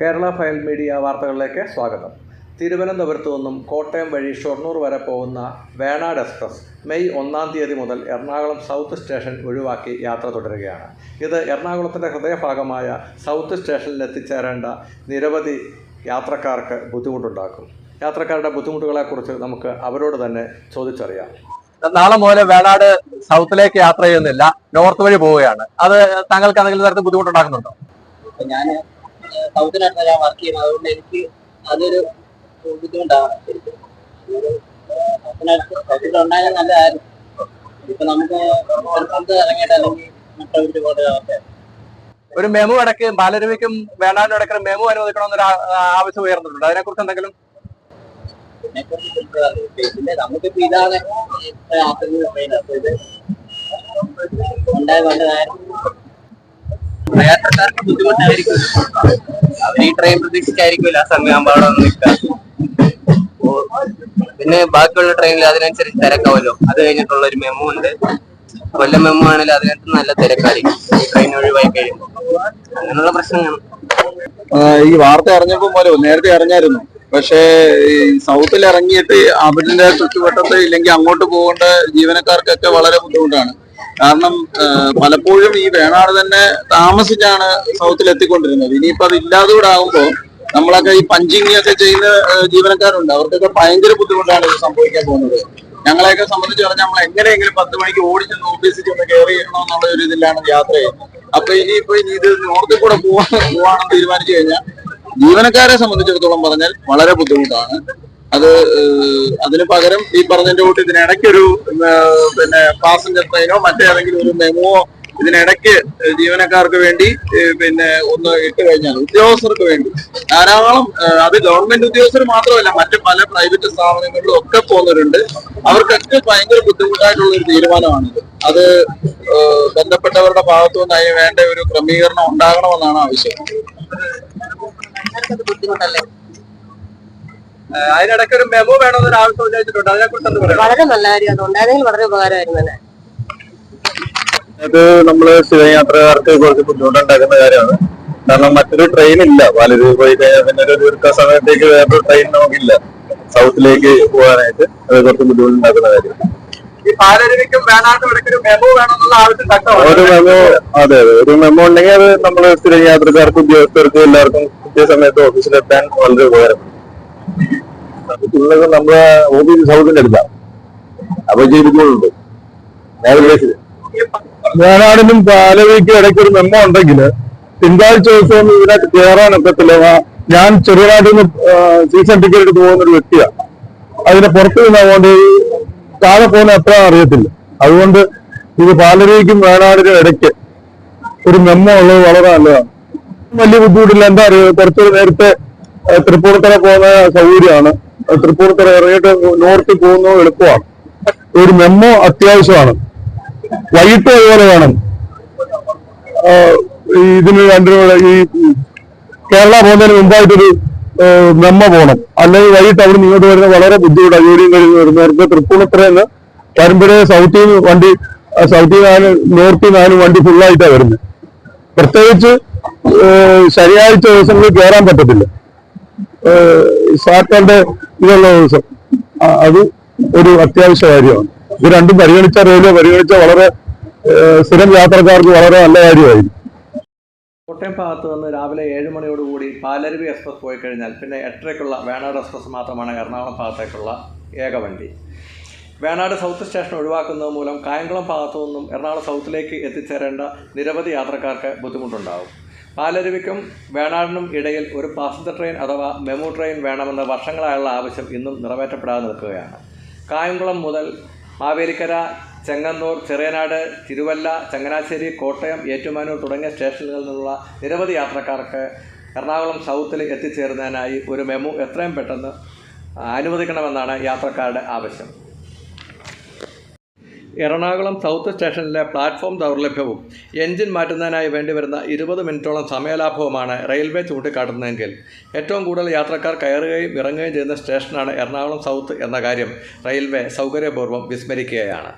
Kerala file media വാർത്തകളിലേക്ക് സ്വാഗതം. തിരുവനന്തപുരത്തു നിന്നും കോട്ടയം വഴി ഷൊർണൂർ വരെ പോകുന്ന വേണാട് എക്സ്പ്രസ് മെയ് ഒന്നാം തീയതി മുതൽ എറണാകുളം സൗത്ത് സ്റ്റേഷൻ ഒഴിവാക്കി യാത്ര തുടരുകയാണ്. ഇത് എറണാകുളത്തിന്റെ ഹൃദയഭാഗമായ സൗത്ത് സ്റ്റേഷനിൽ എത്തിച്ചേരേണ്ട നിരവധി യാത്രക്കാർക്ക് ബുദ്ധിമുട്ടുണ്ടാക്കും. യാത്രക്കാരുടെ ബുദ്ധിമുട്ടുകളെക്കുറിച്ച് നമുക്ക് അവരോട് തന്നെ ചോദിച്ചറിയാം. നാളെ മുതൽ വേണാട് സൗത്തിലേക്ക് യാത്ര ചെയ്യുന്നില്ല നോർത്ത് വഴി പോവുകയാണ്. അത് താങ്കൾക്ക് എന്തെങ്കിലും തരത്തിൽ ബുദ്ധിമുട്ടുണ്ടാക്കുന്നുണ്ടോ? അപ്പൊ സൗത്തിനടുത്ത് ഞാൻ വർക്ക് ചെയ്യുന്നത്. അതുകൊണ്ട് എനിക്ക് അതൊരു ബുദ്ധിമുട്ടാണ് ശരിക്കും. സൗത്തിനടുത്ത് സൗത്തിൽ ഉണ്ടായാൽ നല്ലതായിരുന്നു. ഇപ്പൊ നമുക്ക് സ്ഥലത്ത് ഇറങ്ങിയിട്ട് അല്ലെങ്കിൽ മറ്റൊരു പോകേണ്ട ഒരു മെമു ഇടയ്ക്ക് ബാലരവിക്കും ഇടയ്ക്ക് ഒരു മെമു അനുവദിക്കണമെന്നൊരു ആ- ആ- ആവശ്യം ഉയർന്നിട്ടുണ്ട്. അതിനെ കുറിച്ച് എന്തെങ്കിലും നമുക്കിപ്പോ ഇതാണ് ഉണ്ടായത് നല്ലതായിരുന്നു യാത്രക്കാർക്ക് ബുദ്ധിമുട്ടായിരിക്കും. അവർ ഈ ട്രെയിൻ പ്രതീക്ഷിച്ചായിരിക്കില്ല ആ സമയം അവിടെ പിന്നെ ബാക്കിയുള്ള ട്രെയിനിൽ അതിനനുസരിച്ച് തിരക്കാവല്ലോ. അത് കഴിഞ്ഞിട്ടുള്ള ഒരു മെമ്മോ ഉണ്ട്. കൊല്ലം മെമ്മോ ആണെങ്കിൽ അതിനകത്ത് നല്ല തിരക്കായിരിക്കും. ട്രെയിൻ ഒഴിവായി കഴിയുമ്പോൾ അങ്ങനെയുള്ള പ്രശ്നങ്ങളാണ്. ഈ വാർത്ത അറിഞ്ഞപ്പോ പോലെ നേരത്തെ അറിഞ്ഞായിരുന്നു. പക്ഷേ ഈ സൗത്തിൽ ഇറങ്ങിയിട്ട് അവരിന്റെ ചുറ്റുവട്ടത്ത് ഇല്ലെങ്കിൽ അങ്ങോട്ട് പോകേണ്ട ജീവനക്കാർക്കൊക്കെ വളരെ ബുദ്ധിമുട്ടാണ്. കാരണം പലപ്പോഴും ഈ വേണാട് തന്നെ താമസിച്ചാണ് സൗത്തിൽ എത്തിക്കൊണ്ടിരുന്നത് ഇനിയിപ്പോ അത് ഇല്ലാതുകൂടെ ആകുമ്പോ നമ്മളൊക്കെ ഈ പഞ്ചിങ് ഒക്കെ ചെയ്യുന്ന ജീവനക്കാരുണ്ട്. അവർക്കൊക്കെ ഭയങ്കര ബുദ്ധിമുട്ടാണ് ഇത് സംഭവിക്കാൻ പോകുന്നത്. ഞങ്ങളെയൊക്കെ സംബന്ധിച്ച് പറഞ്ഞാൽ നമ്മൾ എങ്ങനെയെങ്കിലും പത്ത് മണിക്ക് ഓടിച്ചെന്ന് ഓഫീസിൽ ചെന്ന് കയറി ചെയ്യണമെന്നുള്ള ഒരു ഇതിലാണ് യാത്ര ചെയ്യുന്നത്. അപ്പൊ ഇനിയിപ്പോ ഇനി ഇത് നോർത്തിൽ കൂടെ പോവാ പോവാണെന്ന് തീരുമാനിച്ചു കഴിഞ്ഞാൽ ജീവനക്കാരെ സംബന്ധിച്ചിടത്തോളം പറഞ്ഞാൽ വളരെ ബുദ്ധിമുട്ടാണ്. അത് അതിന് പകരം ഈ പറഞ്ഞതിന്റെ കൂട്ടി ഇതിനിടയ്ക്കൊരു ഒരു പിന്നെ പാസഞ്ചർ ട്രെയിനോ മറ്റേതെങ്കിലും ഒരു മെമോ ഇതിനിടയ്ക്ക് ജീവനക്കാർക്ക് വേണ്ടി പിന്നെ ഒന്ന് ഇട്ട് കഴിഞ്ഞാൽ ഉദ്യോഗസ്ഥർക്ക് വേണ്ടി. ധാരാളം അത് ഗവൺമെന്റ് ഉദ്യോഗസ്ഥർ മാത്രമല്ല മറ്റു പല പ്രൈവറ്റ് സ്ഥാപനങ്ങളിലും ഒക്കെ പോകുന്നവരുണ്ട്. അവർക്കൊക്കെ ഭയങ്കര ബുദ്ധിമുട്ടായിട്ടുള്ള ഒരു തീരുമാനമാണിത്. അത് ബന്ധപ്പെട്ടവരുടെ ഭാഗത്തു നിന്ന് അതിന് വേണ്ട ഒരു ക്രമീകരണം ഉണ്ടാകണമെന്നാണ് ആവശ്യം. ബുദ്ധിമുട്ടല്ലേ? അതിനിടയ്ക്ക് ഒരു മെമോ വേണമെന്നൊരു ആവശ്യം ഉന്നയിച്ചിട്ടുണ്ട് അതിനെക്കുറിച്ച് എന്ത് പറയാം? വളരെ നല്ല കാര്യം അത് ഉണ്ടായിരുന്നെങ്കിൽ വളരെ ഉപകാരമായിരുന്നു തന്നെ. ഇത് നമ്മൾ സ്ഥിരയാത്രക്കാർക്ക് കുറച്ച് ബുദ്ധിമുട്ടുണ്ടാക്കുന്ന കാര്യമാണ്. കാരണം മറ്റൊരു ട്രെയിൻ ഇല്ല. പാലൂർ പോയി കഴിഞ്ഞാൽ പിന്നെ ഒരു ദീർഘ സമയത്തേക്ക് വേറൊരു ട്രെയിൻ നമുക്കില്ല. സൗത്തിലേക്ക് പോകാനായിട്ട് അത് കുറച്ച് ബുദ്ധിമുട്ടുണ്ടാക്കുന്ന കാര്യം ഈ ബാലരവിക്കും വേണാടിനും ഇടയ്ക്ക് ഒരു മെമോ വേണമെന്നുള്ള ആവശ്യം ഒരു മെമോ അതെ അതെ. ഒരു മെമോ ഉണ്ടെങ്കിൽ അത് നമ്മൾ സ്ഥിരം യാത്രക്കാർക്ക് ഉദ്യോഗസ്ഥർക്ക് എല്ലാവർക്കും കൃത്യസമയത്ത് ഓഫീസിലെത്താൻ വളരെ ഉപകാരം ഉള്ളത് നമ്മളെ ഓഫീസ് സൗകര്യത്തിന്റെ അടുത്താണ് അപ്പൊ ചെയ്തിട്ടുണ്ട് ഞാനാണെങ്കിലും പാലവിക്ക് ഇടയ്ക്ക് ഒരു മെമ്മോ ഉണ്ടെങ്കിൽ തിങ്കളാഴ്ച ദിവസം ഇതിനകത്ത് കയറാൻ ഒക്കത്തില്ല. ഞാൻ ചെറുതായിട്ട് നിന്ന് സീസൺ ടിക്കറ്റ് എടുത്ത് പോകുന്ന ഒരു വ്യക്തിയാണ് അതിന് പുറത്ത് നിന്നുകൊണ്ട് താഴെ പോകുന്ന എത്ര അറിയത്തില്ല. അതുകൊണ്ട് ഇത് പാലരുവിക്കും വയനാടിനും ഇടയ്ക്ക് ഒരു മെമ്മോ ഉള്ളത് വളരെ നല്ലതാണ്. വലിയ ബുദ്ധിമുട്ടില്ല. എന്താ അറിയുക കുറച്ചൊരു നേരത്തെ തൃപ്പൂണിത്തറ പോകുന്ന സൗകര്യമാണ്. തൃപ്പൂണിത്തറ ഇറങ്ങിയിട്ട് നോർത്ത് പോകുന്നത് എളുപ്പമാണ്. ഒരു മെമ്മോ അത്യാവശ്യമാണ്. വൈകിട്ട് അതുപോലെ വേണം. ഇതിന് രണ്ടിനും ഈ കേരള പോകുന്നതിന് മുമ്പായിട്ടൊരു മെമ്മ പോകണം. അല്ലെങ്കിൽ വൈകിട്ട് അവിടെ ഇങ്ങോട്ട് വരുന്ന വളരെ ബുദ്ധിമുട്ടാണ്. ജോലിയും കഴിഞ്ഞ് വരുന്നവർക്ക് തൃപ്പൂണിത്തറയിൽ നിന്ന് വരുമ്പോഴേ സൗത്തിൽ നിന്ന് വണ്ടി സൗത്തിൽ നിന്നാലും നോർത്തിൽ നിന്നാലും വണ്ടി ഫുള്ളായിട്ടാണ് വരുന്നത്. പ്രത്യേകിച്ച് ശനിയാഴ്ച ദിവസങ്ങളിൽ കയറാൻ പറ്റത്തില്ല. സാറ്റർഡേ ഇതുള്ള ദിവസം അത് ഒരു അത്യാവശ്യ കാര്യമാണ്. ഇത് രണ്ടും പരിഗണിച്ച റെയിൽവേ പരിഗണിച്ച വളരെ സ്ഥിരം യാത്രക്കാർക്ക് വളരെ നല്ല കാര്യമായിരിക്കും. കോട്ടയം ഭാഗത്ത് നിന്ന് രാവിലെ ഏഴ് മണിയോടുകൂടി പാലരുവി എക്സ്പ്രസ് പോയി കഴിഞ്ഞാൽ പിന്നെ എട്ടരയ്ക്കുള്ള വേണാട് എക്സ്പ്രസ് മാത്രമാണ് എറണാകുളം ഭാഗത്തേക്കുള്ള ഏക വണ്ടി. വേണാട് സൗത്ത് സ്റ്റേഷൻ ഒഴിവാക്കുന്നത് മൂലം കായംകുളം ഭാഗത്തു നിന്നും എറണാകുളം സൗത്തിലേക്ക് എത്തിച്ചേരേണ്ട നിരവധി യാത്രക്കാർക്ക് ബുദ്ധിമുട്ടുണ്ടാവും പാലരുവിക്കും വേണാടിനും ഇടയിൽ ഒരു പാസഞ്ചർ ട്രെയിൻ അഥവാ മെമു ട്രെയിൻ വേണമെന്ന വർഷങ്ങളായുള്ള ആവശ്യം ഇന്നും നിറവേറ്റപ്പെടാതെ നിൽക്കുകയാണ്. കായംകുളം മുതൽ മാവേലിക്കര ചെങ്ങന്നൂർ ചെറിയനാട് തിരുവല്ല ചങ്ങനാശ്ശേരി കോട്ടയം ഏറ്റുമാനൂർ തുടങ്ങിയ സ്റ്റേഷനുകളിൽ നിന്നുള്ള നിരവധി യാത്രക്കാർക്ക് എറണാകുളം സൗത്തിൽ എത്തിച്ചേരുന്നതിനായി ഒരു മെമു എത്രയും പെട്ടെന്ന് അനുവദിക്കണമെന്നാണ് യാത്രക്കാരുടെ ആവശ്യം. എറണാകുളം സൗത്ത് സ്റ്റേഷനിലെ പ്ലാറ്റ്ഫോം ദൗർലഭ്യവും എഞ്ചിൻ മാറ്റുന്നതിനായി വേണ്ടിവരുന്ന ഇരുപത് മിനിറ്റോളം സമയലാഭവുമാണ് റെയിൽവേ ചൂണ്ടിക്കാട്ടുന്നതെങ്കിൽ ഏറ്റവും കൂടുതൽ യാത്രക്കാർ കയറുകയും ഇറങ്ങുകയും ചെയ്യുന്ന സ്റ്റേഷനാണ് എറണാകുളം സൗത്ത് എന്ന കാര്യം റെയിൽവേ സൗകര്യപൂർവം വിസ്മരിക്കുകയാണ്.